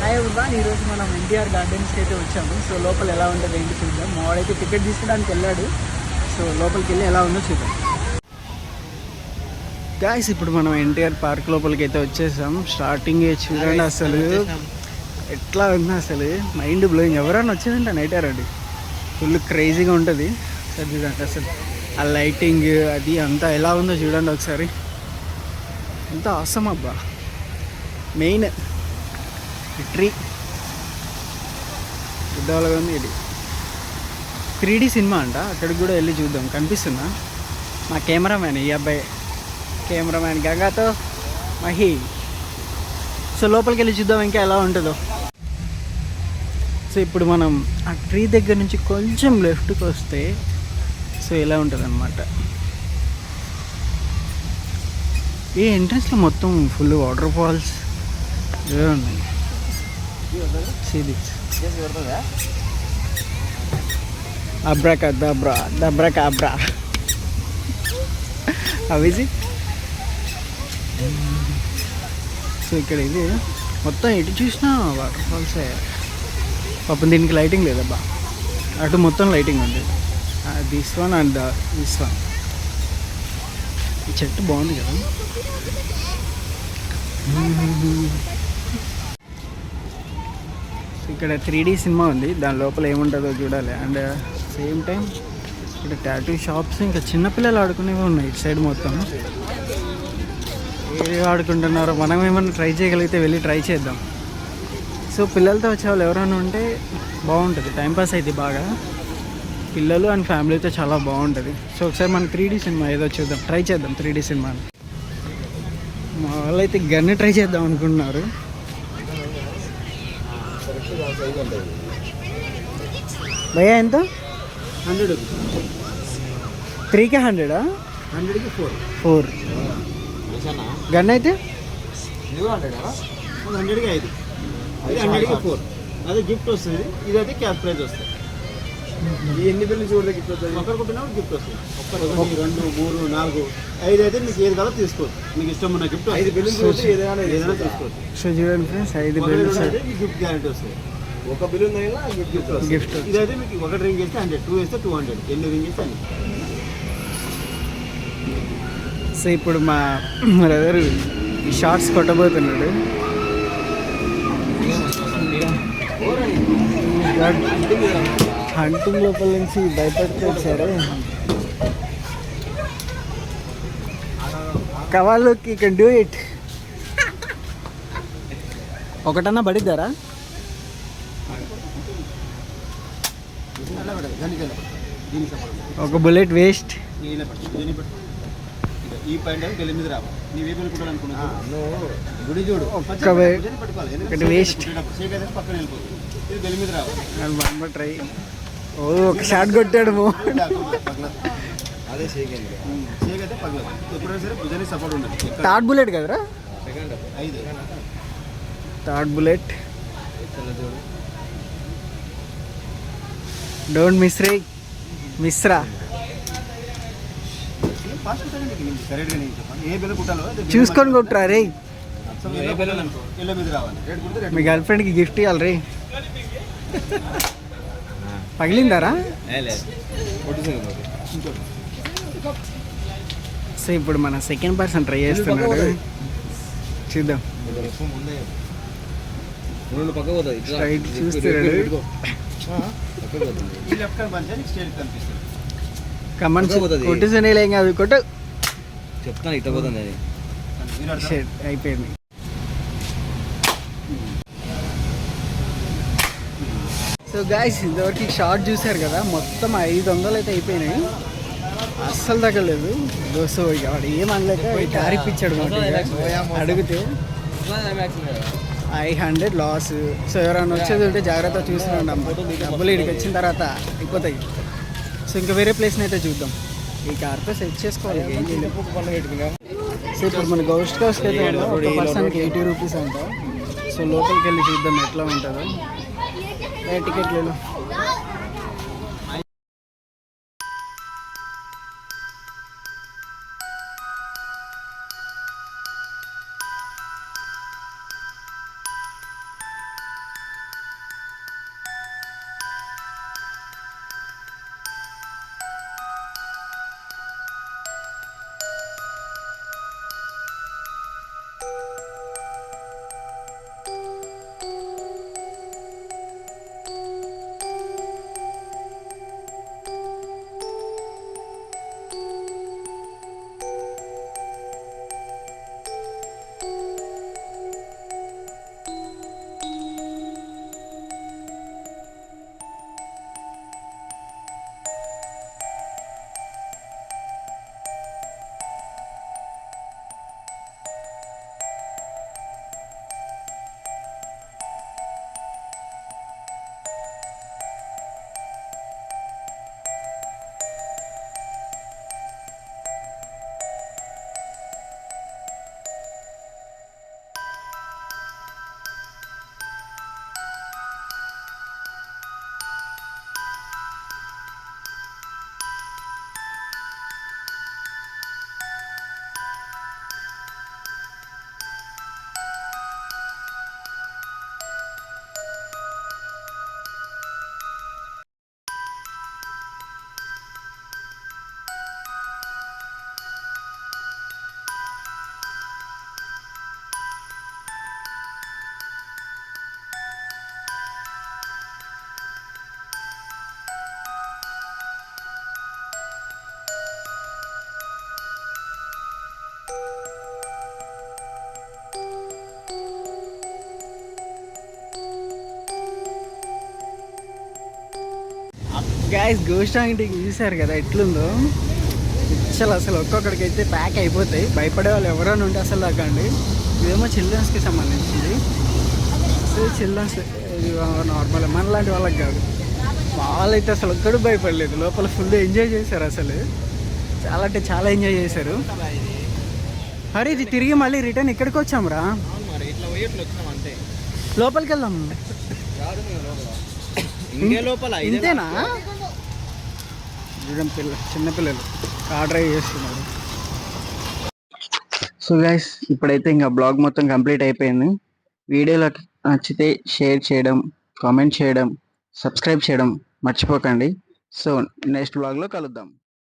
Hi everyone ఈరోజు మనం ఎన్టీఆర్ గార్డెన్స్కి అయితే వచ్చాము. సో లోపల ఎలా ఉంటుంది ఏంటి చూద్దాం. మావాడైతే టికెట్ తీసుకోవడానికి వెళ్ళాడు. సో లోపలికి వెళ్ళి ఎలా ఉందో చూద్దాం. గాయస్ ఇప్పుడు మనం ఎన్టీఆర్ పార్క్ లోపలికి అయితే వచ్చేసాం. స్టార్టింగ్ చూడండి అసలు. ఎట్లా ఉంది అసలు? మైండ్ బ్లోయింగ్ ఎవరైనా వచ్చిందంటే నైట్ అండి ఫుల్ క్రేజీగా ఉంటుంది. సార్ చూడండి అసలు. ఆ లైటింగ్ అది అంతా ఎలా ఉందో చూడండి ఒకసారి. ఎంత అవసరం అబ్బా. మెయిన్ ట్రీ పెద్దవాళ్ళగా ఉంది ఇది. త్రీ డీ సినిమా అంట. అక్కడికి కూడా వెళ్ళి చూద్దాం. కనిపిస్తుందా? మా కెమెరామ్యాన్ ఈ అబ్బాయి. కెమెరామ్యాన్ గంగాతో మహి సో లోపలికి వెళ్ళి చూద్దాం ఇంకా ఎలా ఉంటుందో. సో ఇప్పుడు మనం ఆ ట్రీ దగ్గర నుంచి కొంచెం లెఫ్ట్కి వస్తే సో ఇలా ఉంటుంది అనమాట ఈ ఎంట్రన్స్లో మొత్తం ఫుల్ వాటర్ ఫాల్స్. ఇవే ఉన్నాయి. Is it? సో ఇక్కడ ఇది మొత్తం ఎటు చూసినా వాటర్ ఫాల్సే పాపం దీనికి లైటింగ్ లేదబ్బా. అటు మొత్తం లైటింగ్ ఉంది. This one and this one ఈ చెట్టు బాగుంది కదా. ఇక్కడ త్రీ డీ సినిమా ఉంది. దాని లోపల ఏముంటుందో చూడాలి. అండ్ సేమ్ టైం ఇక్కడ టాటూ షాప్స్ ఇంకా చిన్నపిల్లలు ఆడుకునేవి ఉన్నాయి ఇటు సైడ్ మొత్తం. ఏది ఆడుకుంటున్నారో మనం ఏమైనా ట్రై చేయగలిగితే వెళ్ళి ట్రై చేద్దాం. సో పిల్లలతో వచ్చే వాళ్ళు ఎవరైనా ఉంటే బాగుంటుంది. టైంపాస్ అయితే బాగా. పిల్లలు అండ్ ఫ్యామిలీతో చాలా బాగుంటుంది. సో ఒకసారి మనం త్రీ డీ సినిమా ఏదో చూద్దాం. ట్రై చేద్దాం త్రీ డీ సినిమాని. మా వాళ్ళైతే గన్ను ట్రై చేద్దాం అనుకుంటున్నారు. భయ్యా ఎంత? హండ్రెడ్ త్రీకే హండ్రెడా? హండ్రెడ్కి ఫోర్. ఫోర్. గన్ అయితే? హండ్రెడ్కి ఐదు. అది హండ్రెడ్కి ఫోర్. అదే గిఫ్ట్ వస్తుంది. ఇదైతే క్యాష్ ప్రైజ్ వస్తుంది. ఎన్ని బిల్లు చూడదు గిఫ్ట్ వస్తుంది? ఒకరు కొట్టినప్పుడు గిఫ్ట్ వస్తుంది. ఒకటి రెండు మూడు నాలుగు ఐదు అయితే మీకు ఏది కావాలో తీసుకోవచ్చు. మీకు ఇష్టం ఉన్న గిఫ్ట్ ఐదు బిల్లు చూసి ఏదైనా ఏదైనా తీసుకోవచ్చు. సో చూడండి ఫ్రెండ్స్ ఐదు అయితే మీకు గిఫ్ట్ గ్యారంటీ వస్తుంది. ఒక బిల్ ఉందైనా గిఫ్ట్ వస్తుంది. గిఫ్ట్ ఇదైతే మీకు ఒకటి రింగ్ వేస్తే హండ్రెడ్ టూ వేస్తే టూ హండ్రెడ్ ఎన్ని రింగ్ హండ్రెడ్ సో ఇప్పుడు మా బ్రదర్ షార్ట్స్ కొట్టబోతున్నాడు. హంటింగ్ లోపల నుంచి భయపడుతూ వచ్చారు కవాలోకి కెన్ డూ ఇట్ ఒకటన్నా పడిద్దారా దీనికి సపోర్ట్ ఒక బుల్లెట్ వేస్ట్. ఈ పాయింట్ గెలి మీద రావు నీవే గుడి చూడు ఒకటి పక్కన వెళ్ళిపోతుంది ఇది గెలి మీద ట్రై ఓ ఒక షాట్ కొట్టాడు అదే షేక్ షేక్ అయితే పగలదు ఎప్పుడైనా సరే భుజానికి సపోర్ట్ ఉండాలి థర్డ్ బుల్లెట్ కదరా? ఐదు థర్డ్ బుల్లెట్ డోంట్ రే మిస్రా ఫాస్ట్ కొట్టాలండి నీకు కరెక్ట్గా నేను చెప్పాను ఏ బెల్ల కుట్టాలో అదే బెల్ల చూసుకొని కొట్టురా రే సో ఎల్లో బెల్ల అనుకో ఎల్లో మీద రావాలి రెడ్ కుడితే రెడ్ మీ గర్ల్ ఫ్రెండ్కి గిఫ్ట్ ఇవ్వాలి రే పగిలిందారా సో ఇప్పుడు మన సెకండ్ పర్సన్ ట్రై చేస్తున్నాడు చూద్దాం స్ట్రైట్ చూస్తున్నాడు ఈ లెఫ్ట్ హ్యాండ్ స్టేట్ కనిపిస్తుంది ఏం కాదు కొట్టు చెప్తాను ఇట్లా పోతుంది అది అయిపోయింది సో గాయస్ ఇదివరకు షార్ట్ చూశారు కదా మొత్తం ఐదు వందలు అయితే అయిపోయినాయి అస్సలు తగ్గలేదు దోశ ఇక వాడు ఏం అనలేక టారిఫ్ ఇచ్చాడు. అడిగితే ఐ హండ్రెడ్ లాస్. సో ఎవరైనా వచ్చేది ఉంటే జాగ్రత్త చూసినండి అమ్మ. డబ్బులు ఇక్కడికి వచ్చిన తర్వాత అయిపోతాయి. సో ఇంకా వేరే ప్లేస్ని అయితే చూద్దాం. ఈ కార్తో సెట్ చేసుకోవాలి. ఏం సో ఇప్పుడు మన గౌస్ట్ హౌస్కి అయితే. ఒక పర్సన్కి ఎయిటీ రూపీస్ అంట. సో లోపలికి వెళ్ళి చూద్దాం ఎట్లా ఉంటుందో. ఏ టికెట్లు గ్యాస్ గోస్ట్ ఇంటికి చూసారు కదా ఎట్లుందో. అసలు అసలు ఒక్కొక్కడికి అయితే ప్యాక్ అయిపోతాయి. భయపడే వాళ్ళు ఎవరైనా ఉంటే అసలు తగ్గండి ఇదేమో చిల్డ్రన్స్కి సంబంధించింది. అసలు చిల్డ్రన్స్ నార్మల్ మన లాంటి వాళ్ళకి కాదు. వాళ్ళైతే అసలు ఒక్కడు భయపడలేదు. లోపల ఫుల్ ఎంజాయ్ చేశారు అసలు. చాలా అంటే చాలా ఎంజాయ్ చేశారు. అరే ఇది తిరిగి మళ్ళీ రిటర్న్ ఇక్కడికి మరి వచ్చినాం అంతే లోపలికి వెళ్దాం. ఇంతేనా? చూడండి పిల్ల చిన్నపిల్లలు కార్ డ్రైవ్ చేస్తున్నారు. సో గైస్ ఇప్పుడైతే ఇంకా బ్లాగ్ మొత్తం కంప్లీట్ అయిపోయింది. వీడియోలోకి నచ్చితే షేర్ చేయడం కామెంట్ చేయడం సబ్స్క్రైబ్ చేయడం మర్చిపోకండి. సో నెక్స్ట్ బ్లాగ్లో కలుద్దాం.